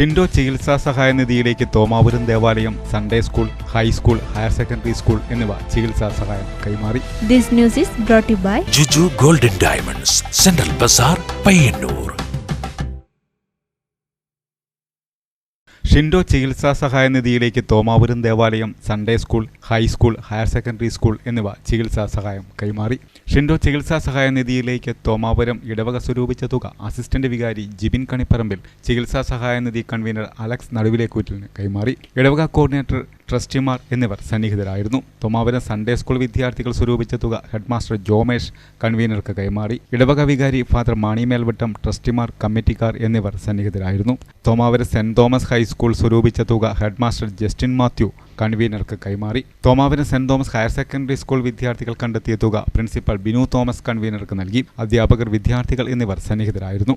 ഷിൻഡോ ചികിത്സാ സഹായ നിധിയിലേക്ക് തോമാപുരം ദേവാലയം Sunday school high school higher secondary school എന്നിവ ചികിത്സാ സഹായം കൈമാറി. This news is brought by by Juju golden diamonds central bazaar Payyanur. Shindo ചികിത്സാ സഹായ നിധിയിലേക്ക് തോമാപുരം ദേവാലയം Sunday school high school higher secondary school എന്നിവ ചികിത്സാ സഹായം കൈമാറി. ഷിൻഡോ ചികിത്സാ സഹായ നിധിയിലേക്ക് തോമാപുരം ഇടവക സ്വരൂപിച്ച തുക അസിസ്റ്റന്റ് വികാരി ജിബിൻ കണിപ്പറമ്പിൽ ചികിത്സാ സഹായ നിധി കൺവീനർ അലക്സ് നടുവിലേക്കൂറ്റിലിന് കൈമാറി. ഇടവക കോർഡിനേറ്റർ ട്രസ്റ്റിമാർ എന്നിവർ സന്നിഹിതരായിരുന്നു. തൊമാവരം സൺഡേ സ്കൂൾ വിദ്യാർത്ഥികൾ സ്വരൂപിച്ച തുക ഹെഡ്മാസ്റ്റർ ജോമേഷ് കൺവീനർക്ക് കൈമാറി. ഇടവക വികാരി ഫാദർ മാണി മേൽവട്ടം ട്രസ്റ്റിമാർ കമ്മിറ്റിക്കാർ എന്നിവർ സന്നിഹിതരായിരുന്നു. Thomavaram Saint Thomas high school സ്വരൂപിച്ച തുക ഹെഡ്മാസ്റ്റർ ജസ്റ്റിൻ മാത്യു കൺവീനർക്ക് കൈമാറി. Thomapuram saint Thomas higher secondary school വിദ്യാർത്ഥികൾ കണ്ടെത്തിയ തുക പ്രിൻസിപ്പൽ ബിനു തോമസ് കൺവീനർക്ക് നൽകി. അധ്യാപകർ വിദ്യാർത്ഥികൾ എന്നിവർ സന്നിഹിതരായിരുന്നു.